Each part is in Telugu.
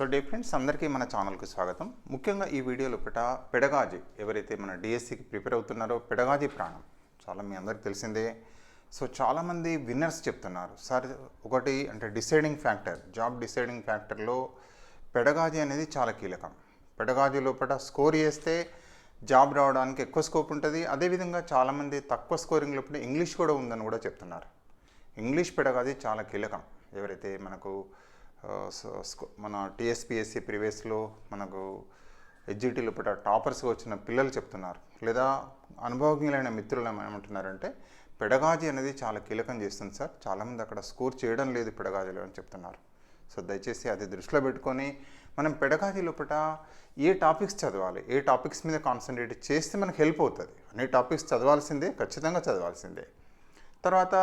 సో డే ఫ్రెండ్స్ అందరికీ మన ఛానల్కి స్వాగతం. ముఖ్యంగా ఈ వీడియోలో పిట పెడగాజీ ఎవరైతే మన డిఎస్సికి ప్రిపేర్ అవుతున్నారో పెడగాజీ ప్రాణం. చాలా మీ అందరికి తెలిసిందే. సో చాలామంది విన్నర్స్ చెప్తున్నారు సార్ ఒకటి అంటే డిసైడింగ్ ఫ్యాక్టర్ జాబ్ డిసైడింగ్ ఫ్యాక్టర్లో పెడగాజీ అనేది చాలా కీలకం. పెడగాజీ లోపల స్కోర్ చేస్తే జాబ్ రావడానికి ఎక్కువ స్కోప్ ఉంటుంది. అదేవిధంగా చాలామంది తక్కువ స్కోరింగ్ లోపల ఇంగ్లీష్ కూడా ఉందని కూడా చెప్తున్నారు. ఇంగ్లీష్ పెడగాజీ చాలా కీలకం. ఎవరైతే మనకు మన టీఎస్పిఎస్సి ప్రీవియస్లో మనకు ఎడ్జిటీ లోపల టాపర్స్గా వచ్చిన పిల్లలు చెప్తున్నారు. లేదా అనుభవజ్ఞులైన మిత్రులు ఏమంటున్నారంటే పెడగాజీ అనేది చాలా కీలకం చేస్తుంది సార్. చాలామంది అక్కడ స్కోర్ చేయడం లేదు పెడగాజీలో అని చెప్తున్నారు. సో దయచేసి అది దృష్టిలో పెట్టుకొని మనం పెడగాజీ లోపల ఏ టాపిక్స్ చదవాలి? ఏ టాపిక్స్ మీద కాన్సన్ట్రేట్ చేస్తే మనకు హెల్ప్ అవుతుంది? అన్ని టాపిక్స్ చదవాల్సిందే ఖచ్చితంగా చదవాల్సిందే. తర్వాత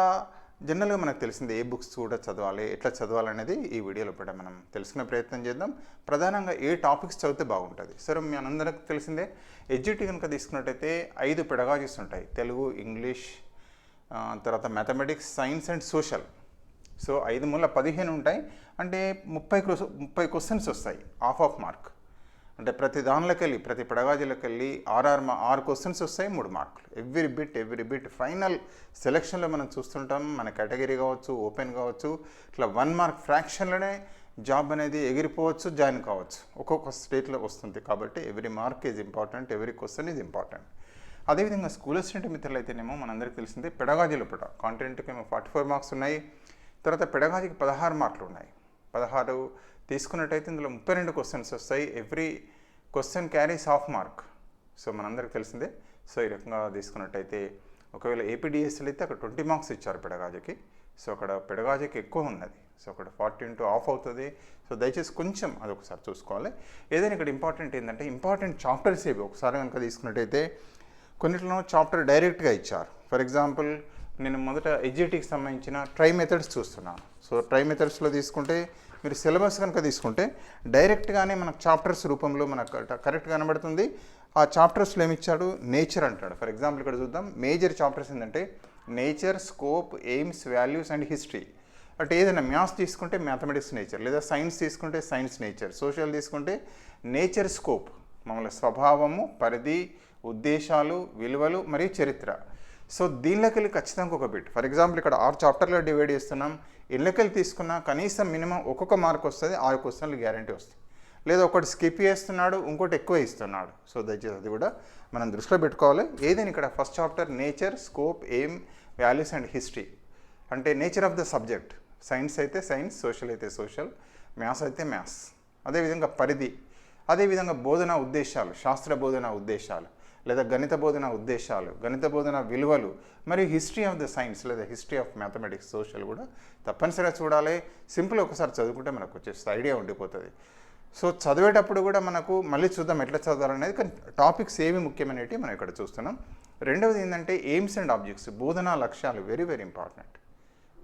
జనరల్గా మనకు తెలిసింది ఏ బుక్స్ కూడా చదవాలి ఎట్లా చదవాలనేది ఈ వీడియోలో కూడా మనం తెలుసుకునే ప్రయత్నం చేద్దాం. ప్రధానంగా ఏ టాపిక్స్ చదివితే బాగుంటుంది? సరే మీ అందరికి తెలిసిందే ఎడ్జిటీ కనుక తీసుకున్నట్టయితే ఐదు పెడగాజీస్ ఉంటాయి. తెలుగు ఇంగ్లీష్ తర్వాత mathematics science and social so ఐదు మూల పదిహేను ఉంటాయి. అంటే ముప్పై ముప్పై క్వశ్చన్స్ వస్తాయి. Half half mark. అంటే ప్రతి దానిలోకి వెళ్ళి ప్రతి పడగాజీలోకి వెళ్ళి ఆర్ఆర్ మా ఆరు క్వశ్చన్స్ వస్తాయి మూడు మార్కులు every bit every bit final సెలక్షన్లో మనం చూస్తుంటాం మన కేటగిరీ కావచ్చు ఓపెన్ కావచ్చు ఇట్లా వన్ మార్క్ ఫ్రాక్షన్లోనే జాబ్ అనేది ఎగిరిపోవచ్చు జాయిన్ కావచ్చు. ఒక్కొక్క స్టేట్లో వస్తుంది కాబట్టి every mark is important every question is important అదేవిధంగా స్కూల్ అసిస్టెంట్ మిత్రులు అయితేనేమో మనందరికీ తెలిసిందే పెడగాజీలో పుట. కాంటెంట్కి ఏమో ఫార్టీ ఫోర్ మార్క్స్ ఉన్నాయి తర్వాత పెడగాజీకి పదహారు మార్కులు ఉన్నాయి. పదహారు తీసుకున్నట్టయితే ఇందులో ముప్పై రెండు క్వశ్చన్స్ వస్తాయి. Every question carries half mark so మనందరికి తెలిసిందే. సో ఈ రకంగా తీసుకున్నట్టయితే ఒకవేళ ఏపీడిఎస్ఎల్ అయితే అక్కడ ట్వంటీ మార్క్స్ ఇచ్చారు పెడగాజుకి. సో అక్కడ పెడగాజకి ఎక్కువ ఉన్నది. సో అక్కడ ఫార్టీ ఇంటూ ఆఫ్ అవుతుంది. సో దయచేసి కొంచెం అది ఒకసారి చూసుకోవాలి. ఏదైనా ఇక్కడ ఇంపార్టెంట్ ఏంటంటే ఇంపార్టెంట్ చాప్టర్స్ ఏవి? ఒకసారి కనుక తీసుకున్నట్టయితే కొన్నిట్లో చాప్టర్ డైరెక్ట్గా ఇచ్చారు. ఫర్ ఎగ్జాంపుల్ నేను మొదట ఎడ్జిటీకి సంబంధించిన ట్రై మెథడ్స్ చూస్తున్నాను. సో ట్రై మెథడ్స్లో తీసుకుంటే మీరు సిలబస్ కనుక తీసుకుంటే డైరెక్ట్గానే మనకు చాప్టర్స్ రూపంలో మనకు కరెక్ట్ కనబడుతుంది. ఆ చాప్టర్స్లో ఏమిచ్చాడు? నేచర్ అంటాడు. ఫర్ ఎగ్జాంపుల్ ఇక్కడ చూద్దాం. మేజర్ చాప్టర్స్ ఏంటంటే nature scope aims values and history అంటే ఏదైనా మ్యాథ్స్ తీసుకుంటే మ్యాథమెటిక్స్ నేచర్ లేదా సైన్స్ తీసుకుంటే సైన్స్ నేచర్ సోషల్ తీసుకుంటే నేచర్ స్కోప్ మమ్మల్ని స్వభావము పరిధి ఉద్దేశాలు విలువలు మరియు చరిత్ర. సో దీనిలోకి వెళ్ళి ఖచ్చితంగా ఒక బిట్ ఫర్ ఎగ్జాంపుల్ ఇక్కడ ఆరు చాప్టర్లో డివైడ్ చేస్తున్నాం. ఇళ్ళకెళ్ళి తీసుకున్నా కనీసం మినిమం ఒక్కొక్క మార్క్ వస్తుంది ఆరు క్వశ్చన్లు గ్యారంటీ వస్తాయి లేదా ఒకటి స్కిప్ చేస్తున్నాడు ఇంకోటి ఎక్కువ ఇస్తున్నాడు. సో దయచేసి అది కూడా మనం దృష్టిలో పెట్టుకోవాలి. ఏదైనా ఇక్కడ first chapter nature scope aim values and history అంటే nature of the subject science అయితే సైన్స్ సోషల్ అయితే సోషల్ మ్యాథ్స్ అయితే మ్యాథ్స్ అదేవిధంగా పరిధి. అదేవిధంగా బోధన ఉద్దేశాలు శాస్త్ర బోధన ఉద్దేశాలు. లేదా గణిత బోధన ఉద్దేశాలు గణిత బోధన విలువలు మరియు హిస్టరీ ఆఫ్ ద సైన్స్ లేదా హిస్టరీ ఆఫ్ మ్యాథమెటిక్స్ సోషల్ కూడా తప్పనిసరిగా చూడాలి. సింపుల్ ఒకసారి చదువుకుంటే మనకు వచ్చేసి ఐడియా ఉండిపోతుంది. సో చదివేటప్పుడు కూడా మనకు మళ్ళీ చూద్దాం ఎట్లా చదవాలనేది కానీ టాపిక్స్ ఏవి ముఖ్యమైనవి మనం ఇక్కడ చూస్తున్నాం. రెండవది ఏంటంటే ఎయిమ్స్ అండ్ ఆబ్జెక్ట్స్ బోధనా లక్ష్యాలు వెరీ వెరీ ఇంపార్టెంట్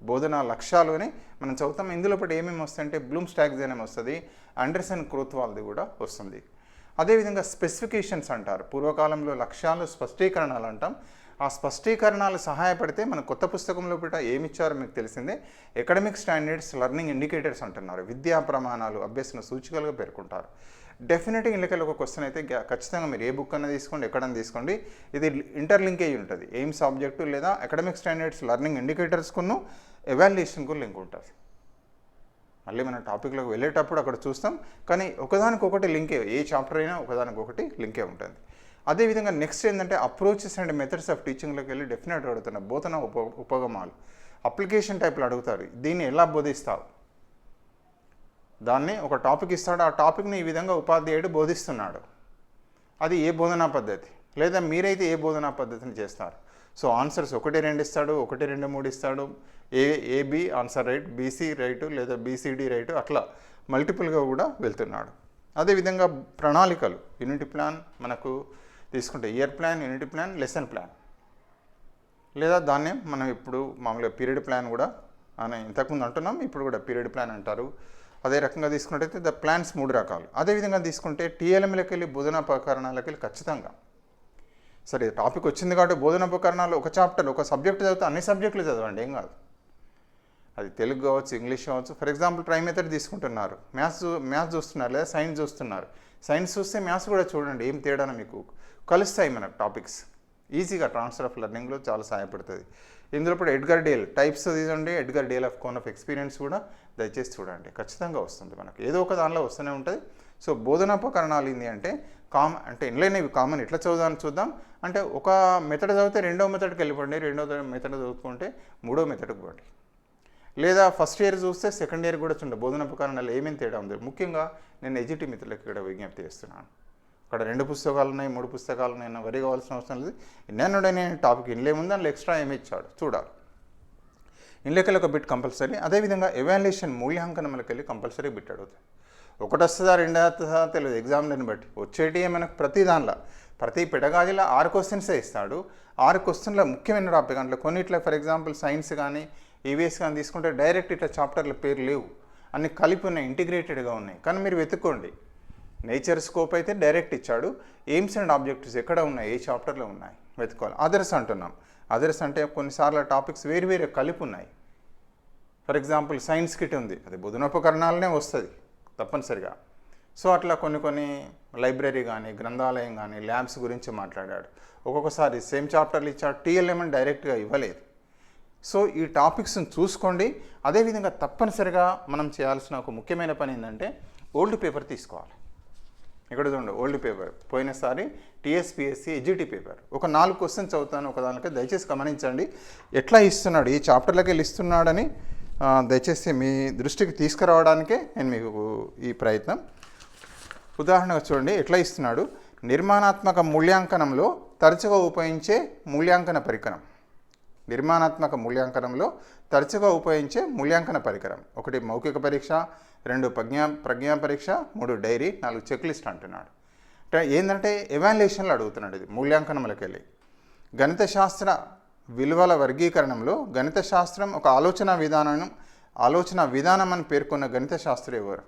బోధనా లక్ష్యాలు అని మనం చదువుతాం. ఇందులో పాటు ఏమేమి వస్తాయంటే బ్లూమ్ స్టాక్స్ అనేమి వస్తుంది అండర్సన్ క్రోత్వాల్ది కూడా వస్తుంది. అదేవిధంగా స్పెసిఫికేషన్స్ అంటారు. పూర్వకాలంలో లక్ష్యాలు స్పష్టీకరణలు అంటాం. ఆ స్పష్టీకరణాలు సహాయపడితే మన కొత్త పుస్తకంలో పూట ఏమి ఇచ్చారో మీకు తెలిసిందే. ఎకడమిక్ స్టాండర్డ్స్ లెర్నింగ్ ఇండికేటర్స్ అంటున్నారు. విద్యా ప్రమాణాలు అభ్యసన సూచికలుగా పేర్కొంటారు. డెఫినెట్గా ఇళ్ళకెళ్ళి ఒక క్వశ్చన్ అయితే ఖచ్చితంగా మీరు ఏ బుక్ అన్న తీసుకోండి ఎక్కడన్నా తీసుకోండి. ఇది ఇంటర్లింకేజ్ ఉంటుంది. ఎయిమ్స్ సబ్జెక్టు లేదా అకాడమిక్ స్టాండర్డ్స్ లెర్నింగ్ ఇండికేటర్స్కును ఎవాల్యుయేషన్కు లింక్ ఉంటుంది. మళ్ళీ మన టాపిక్లోకి వెళ్ళేటప్పుడు అక్కడ చూస్తాం. కానీ ఒకదానికొకటి లింకే ఏ చాప్టర్ అయినా ఒకదానికొకటి లింకే ఉంటుంది. అదేవిధంగా నెక్స్ట్ ఏంటంటే అప్రోచెస్ అండ్ మెథడ్స్ ఆఫ్ టీచింగ్లోకి వెళ్ళి డెఫినెట్గా అడుగుతున్న బోధన ఉప ఉపగమాలు. అప్లికేషన్ టైప్లో అడుగుతారు. దీన్ని ఎలా బోధిస్తావు? దాన్ని ఒక టాపిక్ ఇస్తాడు. ఆ టాపిక్ని ఈ విధంగా ఉపాధ్యాయుడు బోధిస్తున్నాడు. అది ఏ బోధనా పద్ధతి? లేదా మీరైతే ఏ బోధనా పద్ధతిని చేస్తారు? సో ఆన్సర్స్ ఒకటి రెండు ఇస్తాడు ఒకటి రెండు మూడు ఇస్తాడు. A AB answer right BC right లేదా బీసీడీ రైటు అట్లా మల్టిపుల్గా కూడా వెళ్తున్నాడు. అదేవిధంగా ప్రణాళికలు యూనిటీ ప్లాన్ మనకు తీసుకుంటే year plan unity plan lesson plan. లేదా దాన్నే మనం ఇప్పుడు మామూలుగా పీరియడ్ ప్లాన్ కూడా అని ఇంతకుముందు అంటున్నాం ఇప్పుడు కూడా పీరియడ్ ప్లాన్ అంటారు. అదే రకంగా తీసుకున్నట్టయితే ద ప్లాన్స్ మూడు రకాలు. అదేవిధంగా తీసుకుంటే టీఎల్ఎంలకి వెళ్ళి బోధనాపకరణాలకి వెళ్ళి ఖచ్చితంగా సరే టాపిక్ వచ్చింది కాబట్టి బోధనోపకరణాలు ఒక చాప్టర్ ఒక సబ్జెక్ట్ చదివితే అన్ని సబ్జెక్టులు చదవండి ఏం కాదు. అది తెలుగు కావచ్చు ఇంగ్లీష్ కావచ్చు ఫర్ ఎగ్జాంపుల్ ట్రై మెథడ్ తీసుకుంటున్నారు. మ్యాథ్స్ మ్యాథ్స్ చూస్తున్నారు లేదా సైన్స్ చూస్తున్నారు. సైన్స్ చూస్తే మ్యాథ్స్ కూడా చూడండి ఏం తేడానో మీకు కలుస్తాయి మనకు టాపిక్స్. ఈజీగా ట్రాన్స్ఫర్ ఆఫ్ లెర్నింగ్లో చాలా సహాయపడుతుంది. ఇందులో ఇప్పుడు ఎడ్గర్ డేల్ టైప్స్ తీసుకోండి Edgar Dale of cone of experience కూడా దయచేసి చూడండి. ఖచ్చితంగా వస్తుంది మనకు. ఏదో ఒక దానిలో వస్తూనే ఉంటుంది. సో బోధనోపకరణాలు ఏంటి అంటే కామన్ అంటే ఇన్లైనవి కామన్ ఎట్లా చదువుదామని చూద్దాం? అంటే ఒక మెథడ్ చదివితే రెండో మెథడ్కి వెళ్ళిపోండి. రెండో మెథడ్ చదువుకుంటే మూడో మెథడ్కి పోండి. లేదా ఫస్ట్ ఇయర్ చూస్తే సెకండ్ ఇయర్ కూడా చూడండి. బోధనోపకరణాలు ఏమేమి తేడా ఉంది? ముఖ్యంగా నేను ఎజిటి మిత్రులకు ఇక్కడ విజ్ఞప్తి చేస్తున్నాను. అక్కడ రెండు పుస్తకాలు ఉన్నాయి మూడు పుస్తకాలు ఉన్నాయి వరి కావాల్సిన అవసరం లేదు. నేను నేను టాపిక్ ఇన్లే ముందు అందులో ఎక్స్ట్రా ఏమి ఇచ్చాడు? చూడాలి. ఇన్లెక్కలు ఒక బిట్ కంపల్సరీ అదేవిధంగా ఎవాల్యుయేషన్ మూల్యాంకనములకు వెళ్ళి కంపల్సరీ బిట్ అడుగుతాయి ఒకటి వస్తుందా రెండు వస్తుందా తెలియదు ఎగ్జామ్లను బట్టి. వచ్చేటి మనకు ప్రతి దానిలో. ప్రతి పెడగాదిలో ఆరు క్వశ్చన్సే ఇస్తాడు. ఆరు క్వశ్చన్లో ముఖ్యమైన టాపిక్ అంటే కొన్నిట్లో ఫర్ ఎగ్జాంపుల్ సైన్స్ కానీ ఈవీఎస్ కానీ తీసుకుంటే డైరెక్ట్ ఇట్లా చాప్టర్ల పేరు లేవు. అన్ని కలిపి ఉన్నాయి ఇంటిగ్రేటెడ్గా ఉన్నాయి. కానీ మీరు వెతుక్కోండి. నేచర్ స్కోప్ అయితే డైరెక్ట్ ఇచ్చాడు. ఎయిమ్స్ అండ్ ఆబ్జెక్టివ్స్ ఎక్కడ ఉన్నాయి? ఏ చాప్టర్లో ఉన్నాయి? వెతుకోవాలి అదర్స్ అంటున్నాం. అదర్స్ అంటే కొన్నిసార్లు టాపిక్స్ వేరు వేరే కలిపి ఉన్నాయి. ఫర్ ఎగ్జాంపుల్ సైన్స్ కిట్ ఉంది. అది బుధనోపకరణాలనే వస్తుంది. తప్పనిసరిగా. సో అట్లా కొన్ని కొన్ని లైబ్రరీ కానీ గ్రంథాలయం కానీ ల్యాబ్స్ గురించి మాట్లాడాడు. ఒక్కొక్కసారి సేమ్ చాప్టర్లు ఇచ్చాడు టీఎల్ఎంని డైరెక్ట్గా ఇవ్వలేదు. సో ఈ టాపిక్స్ని చూసుకోండి. అదేవిధంగా తప్పనిసరిగా మనం చేయాల్సిన ఒక ముఖ్యమైన పని ఏంటంటే ఓల్డ్ పేపర్ తీసుకోవాలి. ఇక్కడ చూడండి ఓల్డ్ పేపర్. పోయినసారి టీఎస్పిఎస్సి ఎడ్జిటి పేపర్. ఒక నాలుగు క్వశ్చన్స్ చదువుతాను ఒక దానికి దయచేసి గమనించండి. ఎట్లా ఇస్తున్నాడు? ఈ చాప్టర్లకి వెళ్ళి ఇస్తున్నాడని దయచేసి మీ దృష్టికి తీసుకురావడానికే నేను మీకు ఈ ప్రయత్నం. ఉదాహరణగా చూడండి ఎట్లా ఇస్తున్నాడు? నిర్మాణాత్మక మూల్యాంకనంలో తరచుగా ఉపయోగించే మూల్యాంకన పరికరం. నిర్మాణాత్మక మూల్యాంకనంలో తరచుగా ఉపయోగించే మూల్యాంకన పరికరం. ఒకటి మౌఖిక పరీక్ష రెండు ప్రజ్ఞా ప్రజ్ఞా పరీక్ష మూడు డైరీ నాలుగు చెక్ లిస్ట్ అంటున్నాడు. అంటే ఏంటంటే ఎవాల్యుయేషన్లు అడుగుతున్నాడు ఇది మూల్యాంకనములకెళ్ళి. గణిత శాస్త్ర విలువల వర్గీకరణంలో గణిత శాస్త్రం ఒక ఆలోచన విధానం ఆలోచన విధానం అని పేర్కొన్న గణిత శాస్త్రం ఎవరు?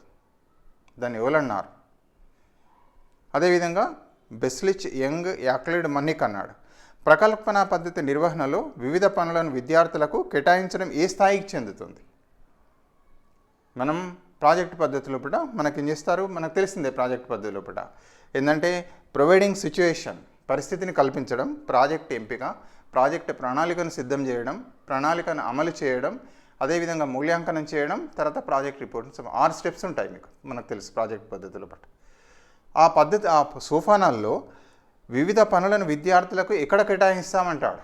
దాన్ని ఎవరన్నారు? అదేవిధంగా బెస్లిచ్ యంగ్ యాక్లిడ్ మన్నిక్ అన్నాడు. ప్రకల్పన పద్ధతి నిర్వహణలో వివిధ పనులను విద్యార్థులకు కేటాయించడం ఏ స్థాయికి చెందుతుంది? మనం ప్రాజెక్ట్ పద్ధతి లోపల మనకి ఏం చేస్తారు? మనకు తెలిసిందే ప్రాజెక్ట్ పద్ధతి లోపల ఏంటంటే ప్రొవైడింగ్ సిచ్యువేషన్ పరిస్థితిని కల్పించడం ప్రాజెక్ట్ ఎంపిక ప్రాజెక్ట్ ప్రణాళికను సిద్ధం చేయడం ప్రణాళికను అమలు చేయడం అదేవిధంగా మూల్యాంకనం చేయడం తర్వాత ప్రాజెక్ట్ రిపోర్ట్. ఆరు స్టెప్స్ ఉంటాయి మీకు మనకు తెలుసు ప్రాజెక్ట్ పద్ధతుల బట్టి ఆ పద్ధతి ఆ సోఫానాల్లో వివిధ పనులను విద్యార్థులకు ఎక్కడ కేటాయిస్తామంటాడు?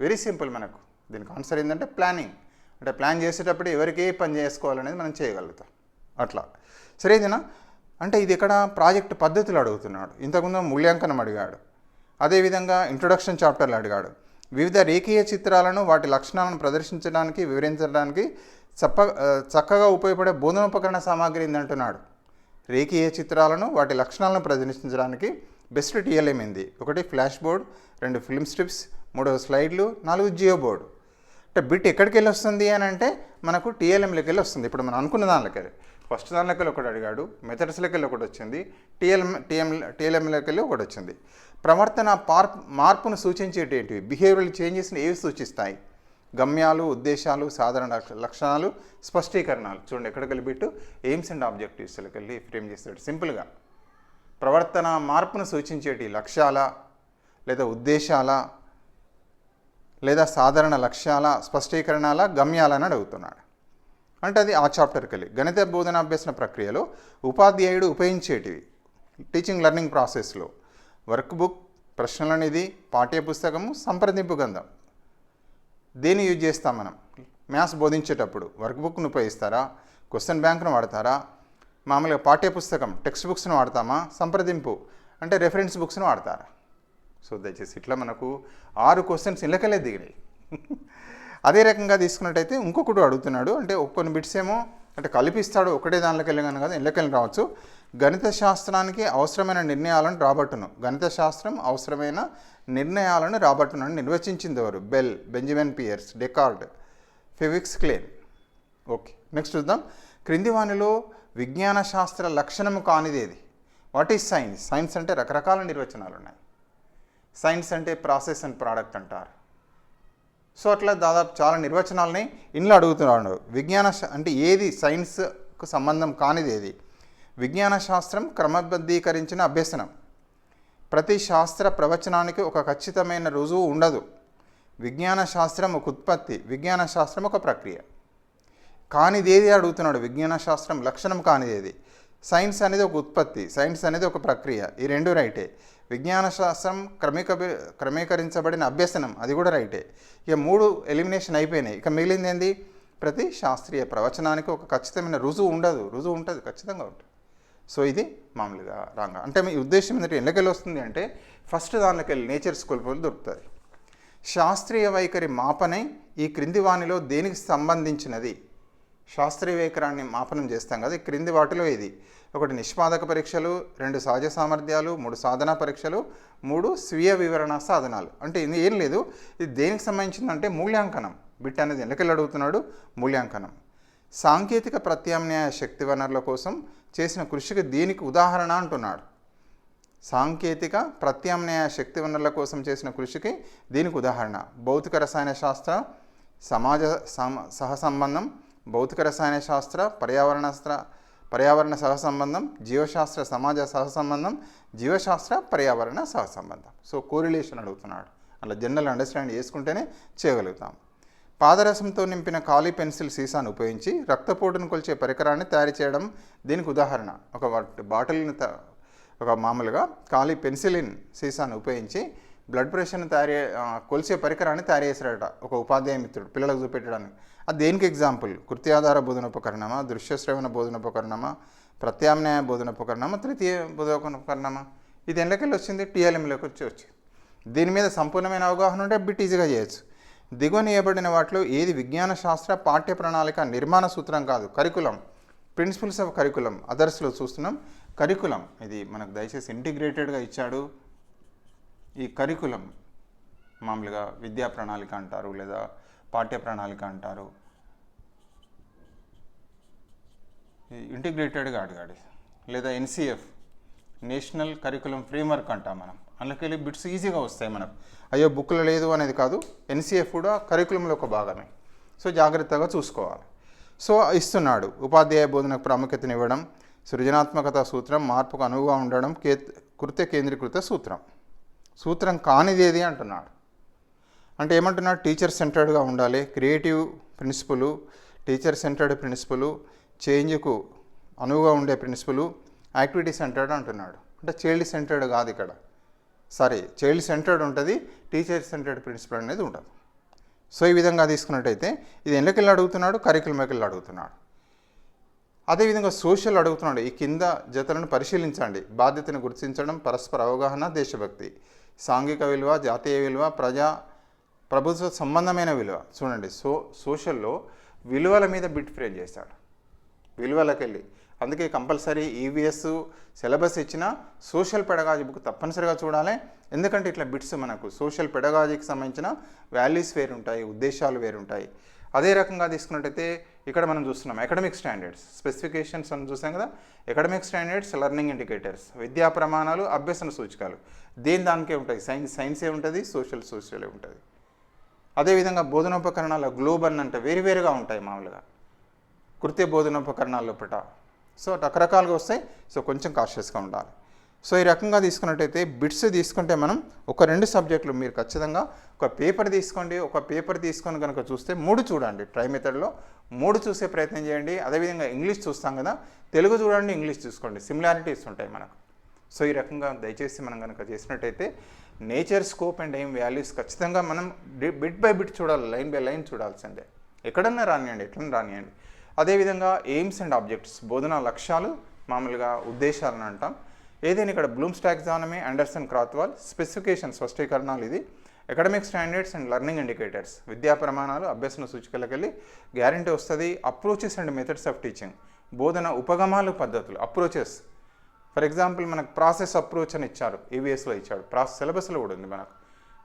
వెరీ సింపుల్ మనకు. దీనికి ఆన్సర్ ఏంటంటే ప్లానింగ్. అంటే ప్లాన్ చేసేటప్పుడు ఎవరికి ఏ పని చేసుకోవాలనేది మనం చేయగలుగుతాం. అట్లా. సరేదేనా అంటే ఇది ఇక్కడ ప్రాజెక్ట్ పద్ధతులు అడుగుతున్నాడు. ఇంతకుముందు మూల్యాంకనం అడిగాడు. అదేవిధంగా ఇంట్రొడక్షన్ చాప్టర్లు అడిగాడు. వివిధ రేఖీయ చిత్రాలను వాటి లక్షణాలను ప్రదర్శించడానికి వివరించడానికి చప్ప చక్కగా ఉపయోగపడే బోధనోపకరణ సామాగ్రి ఏందంటున్నాడు. రేఖీయ చిత్రాలను వాటి లక్షణాలను ప్రదర్శించడానికి బెస్ట్ టీఎల్ఎం ఏంది? ఒకటి ఫ్లాష్ బోర్డ్ రెండు ఫిల్మ్ స్ట్రిప్స్ మూడు స్లైడ్లు నాలుగు జియో బోర్డు అంటే బిట్ ఎక్కడికి వెళ్ళి వస్తుంది అని అంటే మనకు టీఎల్ఎంలోకి వెళ్ళి వస్తుంది ఇప్పుడు మనం అనుకున్న దానిలోకి ఫస్ట్ దానిలోకి ఒకటి అడిగాడు మెథడ్స్లోకి ఒకటి వచ్చింది టీఎల్ఎం టీఎం టీఎల్ఎంలోకి ఒకటి వచ్చింది. ప్రవర్తన పార్ మార్పును సూచించేటేటివి బిహేవియరల్ చేంజెస్ని ఏవి సూచిస్తాయి? గమ్యాలు ఉద్దేశాలు సాధారణ లక్ష- లక్షణాలు స్పష్టీకరణాలు. చూడండి ఎక్కడికి వెళ్ళి బిట్టు ఎయిమ్స్ అండ్ ఆబ్జెక్టివ్స్లోకి వెళ్ళి ఫ్రేమ్ చేస్తాడు. సింపుల్గా. ప్రవర్తన మార్పును సూచించేటి లక్ష్యాల లేదా ఉద్దేశాల లేదా సాధారణ లక్ష్యాల స్పష్టీకరణాల గమ్యాలని అడుగుతున్నాడు. అంటే అది ఆ చాప్టర్కి వెళ్ళి గణిత బోధనాభ్యసన ప్రక్రియలో ఉపాధ్యాయుడు ఉపయోగించేటివి. టీచింగ్ లెర్నింగ్ ప్రాసెస్లో వర్క్ బుక్ ప్రశ్నల నిధి పాఠ్యపుస్తకము సంప్రదింపు గంధం దేన్ని యూజ్ చేస్తాం మనం? మ్యాథ్స్ బోధించేటప్పుడు. వర్క్ బుక్ను ఉపయోగిస్తారా క్వశ్చన్ బ్యాంక్ను వాడతారా? మామూలుగా పాఠ్యపుస్తకం టెక్స్ట్ బుక్స్ను వాడతామా? సంప్రదింపు. అంటే రెఫరెన్స్ బుక్స్ను వాడతారా? సో దయచేసి ఇట్లా మనకు ఆరు క్వశ్చన్స్ ఇళ్ళకెళ్ళే దిగినాయి. అదే రకంగా తీసుకున్నట్టయితే ఇంకొకటి అడుగుతున్నాడు అంటే కొన్ని బిట్స్ ఏమో అంటే కలిపిస్తాడు ఒకటే దానిలోకి వెళ్ళగాను కదా ఇళ్ళకెళ్ళి రావచ్చు. గణిత శాస్త్రానికి అవసరమైన నిర్ణయాలను రాబట్టును. గణిత శాస్త్రం అవసరమైన నిర్ణయాలను రాబట్టును అని నిర్వచించింది ఎవరు? Bell Benjamin Peirce Descartes Felix Klein. Okay next చూద్దాం. క్రింది వాణిలో విజ్ఞాన శాస్త్ర లక్షణము కానిదేది వాట్ ఈజ్ సైన్స్? సైన్స్ అంటే రకరకాల నిర్వచనాలు ఉన్నాయి. సైన్స్ అంటే ప్రాసెస్ అండ్ ప్రోడక్ట్ అంటారు. సో అట్లా దాదాపు చాలా నిర్వచనాలని ఇంట్లో అడుగుతున్నాడు విజ్ఞాన శా- అంటే ఏది సైన్స్కు సంబంధం కానిది ఏది? విజ్ఞాన శాస్త్రం క్రమబద్ధీకరించిన అభ్యసనం. ప్రతి శాస్త్ర ప్రవచనానికి ఒక ఖచ్చితమైన రుజువు ఉండదు. విజ్ఞాన శాస్త్రం ఒక ఉత్పత్తి విజ్ఞాన శాస్త్రం ఒక ప్రక్రియ. కానిదేది అడుగుతున్నాడు? విజ్ఞాన శాస్త్రం లక్షణం కానిదేది సైన్స్ అనేది ఒక ఉత్పత్తి సైన్స్ అనేది ఒక ప్రక్రియ. ఈ రెండు రైటే. విజ్ఞాన శాస్త్రం క్రమీక క్రమీకరించబడిన అభ్యసనం అది కూడా రైటే. ఇక మూడు ఎలిమినేషన్ అయిపోయినాయి. ఇక మిగిలింది ఏంది? ప్రతి శాస్త్రీయ ప్రవచనానికి ఒక ఖచ్చితమైన రుజువు ఉండదు. రుజువు ఉంటుంది ఖచ్చితంగా ఉంటుంది. సో ఇది మామూలుగా రాంగ్. అంటే మీ ఉద్దేశం ఏంటంటే ఎన్నికలు వస్తుంది అంటే ఫస్ట్ దానిలోకి వెళ్ళి నేచర్ స్కూల్ పోలు దొరుకుతుంది. శాస్త్రీయ వైఖరి మాపనే ఈ క్రింది వాణిలో దేనికి సంబంధించినది? శాస్త్రీయ వైఖరాన్ని మాపనం చేస్తాం కదా క్రింది వాటిలో ఇది. ఒకటి నిష్పాదక పరీక్షలు రెండు సహజ సామర్థ్యాలు మూడు సాధనా పరీక్షలు మూడు స్వీయ వివరణ సాధనాలు. అంటే ఇది ఏం లేదు ఇది దేనికి సంబంధించిందంటే మూల్యాంకనం. బిట్ అనేది ఎన్నికలు అడుగుతున్నాడు? మూల్యాంకనం. సాంకేతిక ప్రత్యామ్నాయ శక్తి వనరుల కోసం చేసిన కృషికి దీనికి ఉదాహరణ అంటున్నాడు. సాంకేతిక ప్రత్యామ్నాయ శక్తి వనరుల కోసం చేసిన కృషికి దీనికి ఉదాహరణ. భౌతిక రసాయన శాస్త్ర సమాజ సహసంబంధం భౌతిక రసాయన శాస్త్ర పర్యావరణాస్త్ర పర్యావరణ సహసంబంధం జీవశాస్త్ర సమాజ సహసంబంధం జీవశాస్త్ర పర్యావరణ సహసంబంధం సో కోరిలేషన్ అడుగుతున్నాడు. అలా జనరల్ అండర్స్టాండ్ చేసుకుంటేనే చేయగలుగుతాం. పాదరసంతో నింపిన ఖాళీ పెన్సిల్ సీసాను ఉపయోగించి రక్తపోటును కొలిచే పరికరాన్ని తయారు చేయడం దీనికి ఉదాహరణ. ఒక బాటిల్ని ఒక మామూలుగా ఖాళీ పెన్సిలిన్ సీసాను ఉపయోగించి బ్లడ్ ప్రెషర్ని తయారు కొలిచే పరికరాన్ని తయారు చేశాడట ఒక ఉపాధ్యాయ మిత్రుడు. పిల్లలకు చూపెట్టడానికి. అది దేనికి ఎగ్జాంపుల్ కృత్యాధార బోధనోపకరణమా? దృశ్యశ్రవణ బోధనోపకరణమా? ప్రత్యామ్నాయ బోధనోపకరణమా? తృతీయ బోధనోపకరణమా? ఇది ఎండ్లకెళ్ళి వచ్చింది? టీఎల్ఎంలోకి వచ్చి వచ్చింది. దీని మీద సంపూర్ణమైన అవగాహన ఉంటే బిట్ ఈజీగా చేయొచ్చు. దిగువనియబడిన వాటిలో ఏది విజ్ఞాన శాస్త్ర పాఠ్య ప్రణాళిక నిర్మాణ సూత్రం కాదు కరికులం ప్రిన్సిపల్స్ ఆఫ్ కరికులం అదర్స్లో చూస్తున్నాం. కరికులం ఇది మనకు దయచేసి ఇంటిగ్రేటెడ్గా ఇచ్చాడు. ఈ కరికులం మామూలుగా విద్యా ప్రణాళిక అంటారు లేదా పాఠ్య ప్రణాళిక అంటారు ఇంటిగ్రేటెడ్గా అడిగాడు లేదా ఎన్సిఎఫ్ నేషనల్ కరికులం ఫ్రేమ్వర్క్ అంటాం మనం. అందులోకెళ్ళి బిట్స్ ఈజీగా వస్తాయి మనకు. అయ్యో బుక్లో లేదు అనేది కాదు ఎన్సిఎఫ్ కూడా కరికులంలో ఒక భాగమే. సో జాగ్రత్తగా చూసుకోవాలి. సో ఇస్తున్నాడు. ఉపాధ్యాయ బోధనకు ప్రాముఖ్యతనివ్వడం సృజనాత్మకత సూత్రం మార్పుకు అనువుగా ఉండడం కే కృత్య కేంద్రీకృత సూత్రం. సూత్రం కానిదేది అంటున్నాడు. అంటే ఏమంటున్నా టీచర్ సెంటర్డ్గా ఉండాలి. Creative principle teacher centred principle చేంజ్కు అనువుగా ఉండే ప్రిన్సిపల్ యాక్టివిటీ సెంటర్డ్ అంటున్నాడు. అంటే చైల్డ్ సెంటర్డ్ కాదు ఇక్కడ. సారీ చైల్డ్ సెంటర్డ్ ఉంటుంది టీచర్ సెంటర్డ్ ప్రిన్సిపల్ అనేది ఉండదు. సో ఈ విధంగా తీసుకున్నట్టయితే ఇది ఎన్నికలు అడుగుతున్నాడు? కరికులమెకలు అడుగుతున్నాడు. అదేవిధంగా సోషల్ అడుగుతున్నాడు. ఈ కింద జతలను పరిశీలించండి. బాధ్యతను గుర్తించడం పరస్పర అవగాహన దేశభక్తి. సాంఘిక విలువ జాతీయ విలువ ప్రజా ప్రభుత్వ సంబంధమైన విలువ. చూడండి సో సోషల్లో విలువల మీద బిట్ ఫ్రేమ్ చేస్తాడు. విలువలకెళ్ళి. అందుకే కంపల్సరీ ఈవీఎస్ సిలబస్ ఇచ్చిన సోషల్ పెడగాజీ బుక్ తప్పనిసరిగా చూడాలి. ఎందుకంటే ఇట్లా బిట్స్ మనకు సోషల్ పెడగాజీకి సంబంధించిన వాల్యూస్ వేరుంటాయి ఉద్దేశాలు వేరుంటాయి. అదే రకంగా తీసుకున్నట్టయితే ఇక్కడ మనం చూస్తున్నాం అకాడమిక్ స్టాండర్డ్స్. స్పెసిఫికేషన్స్ అని చూసాం కదా అకాడమిక్ స్టాండర్డ్స్ లెర్నింగ్ ఇండికేటర్స్ విద్యా ప్రమాణాలు అభ్యసన సూచికలు. దేని దానికే ఉంటాయి? సైన్స్ సైన్సే ఉంటుంది సోషల్ సోషలే ఉంటుంది. అదేవిధంగా బోధనోపకరణాల గ్లోబన్ అంటే వేరువేరుగా ఉంటాయి మామూలుగా. కృత్య బోధనోపకరణాలు లోపల సో రకరకాలుగా వస్తాయి. సో కొంచెం కాషియస్గా ఉండాలి. సో ఈ రకంగా తీసుకున్నట్టయితే బిట్స్ తీసుకుంటే మనం ఒక రెండు సబ్జెక్టులు మీరు ఖచ్చితంగా ఒక పేపర్ తీసుకోండి. ఒక పేపర్ తీసుకొని కనుక చూస్తే మూడు చూడండి. ట్రై మెథడ్లో మూడు చూసే ప్రయత్నం చేయండి. అదేవిధంగా ఇంగ్లీష్ చూస్తాం కదా. తెలుగు చూడండి ఇంగ్లీష్ చూసుకోండి. సిమిలారిటీస్ ఉంటాయి మనకు. సో ఈ రకంగా దయచేసి మనం కనుక చేసినట్టయితే nature scope and aim values ఖచ్చితంగా మనం బిట్ బై బిట్ చూడాలి లైన్ బై లైన్ చూడాల్సిందే. ఎక్కడన్నా రానియండి ఎట్లన్నా రానియండి. అదేవిధంగా ఎయిమ్స్ అండ్ ఆబ్జెక్ట్స్ బోధనా లక్ష్యాలు మామూలుగా ఉద్దేశాలను అంటాం. ఏదైనా ఇక్కడ Bloom's taxonomy Anderson Krathwohl specification స్పష్టీకరణాలు ఇది. Academic standards and learning indicators విద్యా ప్రమాణాలు అభ్యసన సూచికలకెళ్ళి గ్యారంటీ వస్తుంది. Approaches and methods of teaching బోధన ఉపగమాలు పద్ధతులు అప్రోచెస్ ఫర్ ఎగ్జాంపుల్ మనకు ప్రాసెస్ అప్రోచ్ అని ఇచ్చారు ఈవీఎస్లో ఇచ్చాడు. ప్రాసెస్ సిలబస్లో కూడా ఉంది మనకు.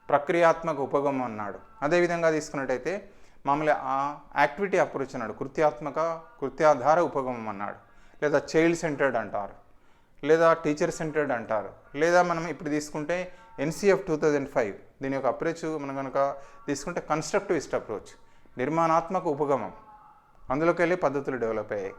ప్రక్రియాత్మక ఉపగమం అన్నాడు. అదేవిధంగా తీసుకున్నట్టయితే మామూలుగా ఆ యాక్టివిటీ అప్రోచ్ అన్నాడు. కృత్యాత్మక కృత్యాధార ఉపగమం అన్నాడు. లేదా చైల్డ్ సెంటర్డ్ అంటారు. లేదా టీచర్ సెంటర్డ్ అంటారు. లేదా మనం ఇప్పుడు తీసుకుంటే ఎన్సీఎఫ్ టూ థౌజండ్ ఫైవ్ దీని యొక్క అప్రోచ్ మనం కనుక తీసుకుంటే కన్స్ట్రక్టివిస్ట్ అప్రోచ్ నిర్మాణాత్మక ఉపగమం అందులోకి వెళ్ళి పద్ధతులు డెవలప్ అయ్యాయి.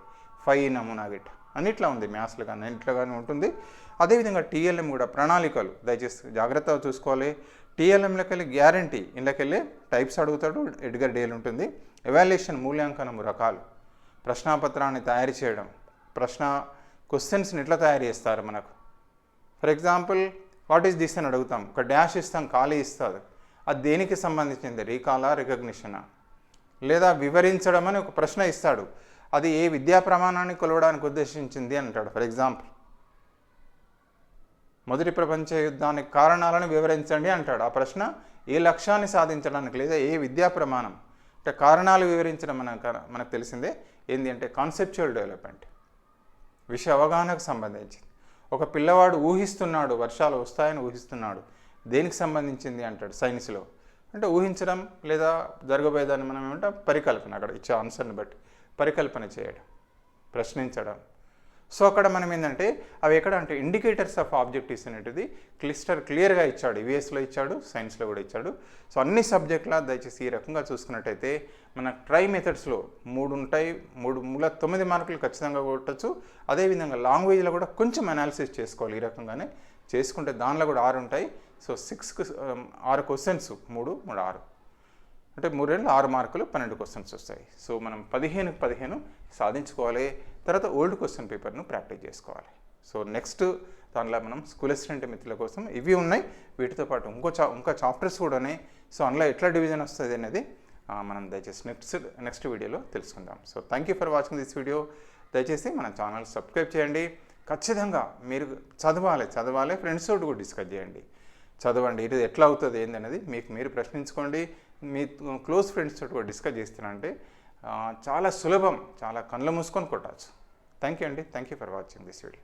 ఫైవ్ నమూనా గిట్. అని ఇట్లా ఉంది మ్యాథ్స్లో కానీ ఇట్లా కానీ ఉంటుంది. అదేవిధంగా టీఎల్ఎం కూడా ప్రణాళికలు దయచేసి జాగ్రత్తగా చూసుకోవాలి. టీఎల్ఎంలకెళ్ళి గ్యారంటీ ఇందులోకెళ్ళి టైప్స్ అడుగుతాడు ఎడ్గర్ డేల్ ఉంటుంది. ఎవాల్యుయేషన్ మూల్యాంకనం రకాలు ప్రశ్నాపత్రాన్ని తయారు చేయడం ప్రశ్న క్వశ్చన్స్ని ఎట్లా తయారు చేస్తారు మనకు? For example what is this అని అడుగుతాం. ఒక డాష్ ఇస్తాం ఖాళీ ఇస్తారు అది దేనికి సంబంధించింది? రీకాలా రికగ్నిషనా? లేదా వివరించడం అని ఒక ప్రశ్న ఇస్తాడు. అది ఏ విద్యా ప్రమాణాన్ని కొలవడానికి ఉద్దేశించింది అంటాడు. ఫర్ ఎగ్జాంపుల్ మొదటి ప్రపంచ యుద్ధానికి కారణాలను వివరించండి అంటాడు. ఆ ప్రశ్న ఏ లక్ష్యాన్ని సాధించడానికి లేదా ఏ విద్యా ప్రమాణం అంటే కారణాలు వివరించడం మనకు మనకు తెలిసిందే. ఏంటి అంటే కాన్సెప్చువల్ డెవలప్మెంట్ విషయ అవగాహనకు సంబంధించింది. ఒక పిల్లవాడు ఊహిస్తున్నాడు వర్షాలు వస్తాయని ఊహిస్తున్నాడు. దేనికి సంబంధించింది అంటాడు సైన్స్లో. అంటే ఊహించడం లేదా జరగబోయేదాన్ని మనం ఏమంటాం? పరికల్పన. అక్కడ ఇచ్చే ఆన్సర్ని బట్టి. పరికల్పన చేయడం ప్రశ్నించడం. సో అక్కడ మనం ఏంటంటే అవి ఎక్కడ అంటే ఇండికేటర్స్ ఆఫ్ ఆబ్జెక్టివ్స్ అనేటిది క్లిస్టర్ క్లియర్గా ఇచ్చాడు ఈవీఎస్లో ఇచ్చాడు సైన్స్లో కూడా ఇచ్చాడు. సో అన్ని సబ్జెక్టుల దయచేసి ఈ రకంగా చూసుకున్నట్టయితే మన ట్రై మెథడ్స్లో మూడు ఉంటాయి మూడు మూల తొమ్మిది మార్కులు ఖచ్చితంగా కొట్టచ్చు. అదేవిధంగా లాంగ్వేజ్లో కూడా కొంచెం అనాలిసిస్ చేసుకోవాలి ఈ రకంగానే. చేసుకుంటే దానిలో కూడా ఆరు ఉంటాయి. సో సిక్స్ ఆరు క్వశ్చన్స్ మూడు మూడు ఆరు. అంటే మూడేళ్ళు ఆరు మార్కులు పన్నెండు క్వశ్చన్స్ వస్తాయి. సో మనం పదిహేనుకి పదిహేను సాధించుకోవాలి. తర్వాత ఓల్డ్ క్వశ్చన్ పేపర్ను ప్రాక్టీస్ చేసుకోవాలి. సో నెక్స్ట్ దానిలో మనం స్కూల్ అసిస్టెంట్ మిత్రుల కోసం ఇవి ఉన్నాయి. వీటితో పాటు ఇంకో చా ఇంకా చాప్టర్స్ కూడా ఉన్నాయి. సో అందులో ఎట్లా డివిజన్ వస్తుంది అనేది మనం దయచేసి నెక్స్ట్ నెక్స్ట్ వీడియోలో తెలుసుకుందాం. So thank you for watching this video. దయచేసి మన ఛానల్ సబ్స్క్రైబ్ చేయండి. ఖచ్చితంగా మీరు చదవాలి చదవాలి. ఫ్రెండ్స్ తోటి కూడా డిస్కస్ చేయండి. చదవండి. ఇది ఎట్లా అవుతుంది ఏందనేది మీకు మీరు ప్రశ్నించుకోండి. మీ క్లోజ్ ఫ్రెండ్స్ తోటి కూడా డిస్కస్ చేస్తానంటే చాలా సులభం చాలా కళ్ళు మూసుకొని కొట్టచ్చు. థ్యాంక్ యూ అండి. Thank you for watching this video.